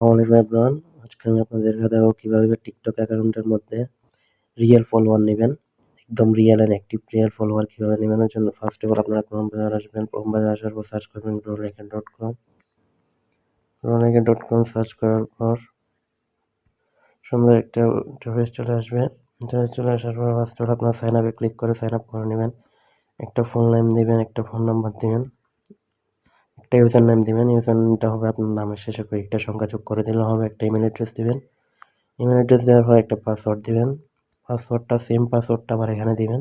আসসালামু এভরিওয়ান আজকে আমি আপনাদেরকে দেখাবো কীভাবে টিকটক অ্যাকাউন্টের মধ্যে রিয়েল ফলোয়ার নেবেন। একদম real and active real follower কীভাবে নেবেন এর জন্য ফার্স্ট অফ অল আপনারা ক্রোম বাজার আসবেন। ক্রোম বাজার আসার পর সার্চ করবেন রোলেকেন ডট কম রোলেকেন ডট কম সার্চ করার পর সুন্দর একটা ইন্টারফেস চলে আসবে। ইন্টারফেস চলে আসার পর ফার্স্ট অফ অল আপনার সাইন আপে ক্লিক করে সাইন আপ করে নেবেন। একটা ফোন নেম দিবেন, একটা ফোন নাম্বার দিবেন। একটা ইউজার নেম দিবেন, ইউজার হবে আপনার নামের শেষে কয়েকটা সংখ্যা যোগ করে দিলে হবে, একটা ইমেল অ্যাড্রেস দেবেন। ইমেল অ্যাড্রেস দেওয়ার পর একটা পাসওয়ার্ড দেবেন। পাসওয়ার্ডটা সেম পাসওয়ার্ডটা আবার এখানে দেবেন।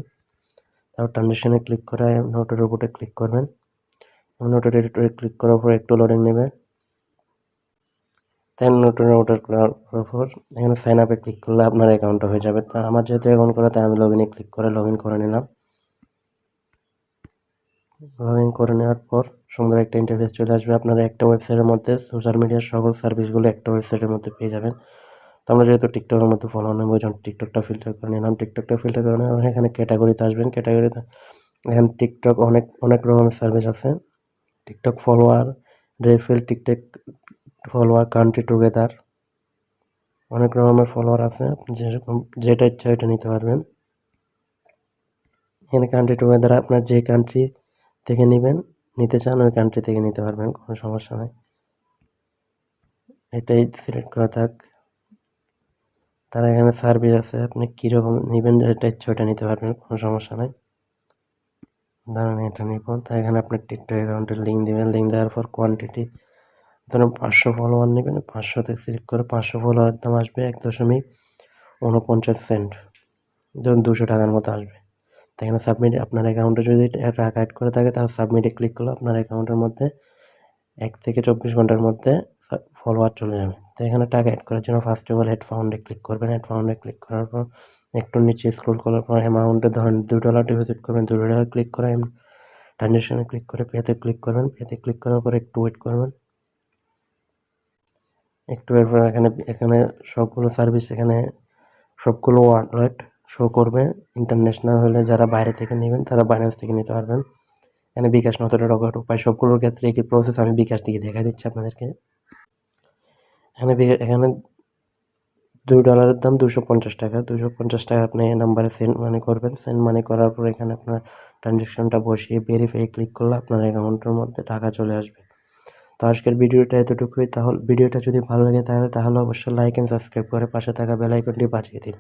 তারপর ট্রানজেকশনে ক্লিক করে নোটের উপরে ক্লিক করবেন। নোটের এডিটরে ক্লিক করার পর একটু লোডিং নেবে তাই নোটের ওটার করার পর এখানে সাইন আপে ক্লিক করলে আপনার অ্যাকাউন্টটা হয়ে যাবে। তা আমার যেহেতু অ্যাকাউন্ট করা, তাই আমি লগ ইনে ক্লিক করে লগ ইন করে নিলাম। লগ ইন করে নেওয়ার পর সুন্দর একটা ইন্টারফেস চলে আসবে। আপনারা একটা ওয়েবসাইটের মধ্যে সোশ্যাল মিডিয়ার সকল সার্ভিসগুলো একটা ওয়েবসাইটের মধ্যে পেয়ে যাবেন। তো আমরা যেহেতু টিকটকের মধ্যে ফলো নেব ওই জন্য টিকটকটা ফিল্টার করে নিলাম। টিকটকটা ফিল্টার করে নেওয়ার এখানে ক্যাটাগরিতে আসবেন। ক্যাটাগরিতে এখানে টিকটক অনেক অনেক রকমের সার্ভিস আছে। টিকটক ফলোয়ার রেফেল টিকটক ফলোয়ার কান্ট্রি টুগেদার অনেক রকমের ফলোয়ার আছে। যেরকম, যেটা ইচ্ছা ওইটা নিতে পারবেন। এখানে কান্ট্রি টুগেদার আপনার যে কান্ট্রি থেকে নেবেন নিতে চান, ওই কান্ট্রি থেকে নিতে পারবেন, কোনো সমস্যা নেই। এটাই সিলেক্ট করা থাক। তারা এখানে সার্ভিস আছে, আপনি কীরকম নেবেন, যেটা ইচ্ছে ওটা নিতে পারবেন, কোনো সমস্যা নেই। ধরেন এটা নিব। তাই এখানে আপনি টিকটক অ্যাকাউন্টের লিঙ্ক দেবেন লিঙ্ক দেওয়ার পর কোয়ান্টিটি ধরুন পাঁচশো ফলোয়ার নেবেন পাঁচশো থেকে সিলেক্ট করে পাঁচশো ফলোয়ারের দাম আসবে এক দশমিক উনপঞ্চাশ সেন্ট ধরুন দুশো টাকার মতো আসবে। তো এখানে সাবমিট আপনার অ্যাকাউন্টে যদি টাকা অ্যাড করে থাকে, তাহলে সাবমিটে ক্লিক করলে আপনার অ্যাকাউন্টের মধ্যে এক থেকে চব্বিশ ঘণ্টার মধ্যে ফলোয়ার চলে যাবে। তো এখানে টাকা অ্যাড করার জন্য ফার্স্ট অফ অল হেড ফাউন্ডে ক্লিক করবেন। হেড ফাউন্ডে ক্লিক করার পর একটু নিচে স্ক্রল করার পর অ্যামাউন্টে ধরেন দু ডলার ডিপোজিট করবেন। দু ডলার ক্লিক করে ট্রানজ্যাকশানে ক্লিক করে পেতে ক্লিক করবেন। পেতে ক্লিক করার পর একটু ওয়েট করবেন। একটু এরপর এখানে এখানে সবগুলো সার্ভিস এখানে সবগুলো ওয়ালেট শো করবে ইন্টারন্যাশনাল হলে যারা বাইরে থেকে নেবেন, তারা বাইরেন্স থেকে নিতে পারবেন। এখানে বিকাশ নতটা রকেট উপায়, সবগুলোর ক্ষেত্রে একই প্রসেস আমি বিকাশ থেকে দেখা দিচ্ছি আপনাদেরকে। এখানে এখানে দুই ডলারের দাম দুশো পঞ্চাশ টাকা। দুশো পঞ্চাশ টাকা আপনি এই নাম্বারে সেন্ড মানি করবেন। সেন্ড মানি করার পর এখানে আপনার ট্রানজ্যাকশনটা বসিয়ে ভেরিফাই ক্লিক করলে আপনার অ্যাকাউন্টের মধ্যে টাকা চলে আসবে। তো আজকের ভিডিওটা এতটুকুই। তাহলে, ভিডিওটা যদি ভালো লাগে তাহলে তাহলে অবশ্যই লাইক অ্যান্ড সাবস্ক্রাইব করে পাশে থাকা বেল আইকনটি বাজিয়ে দিন।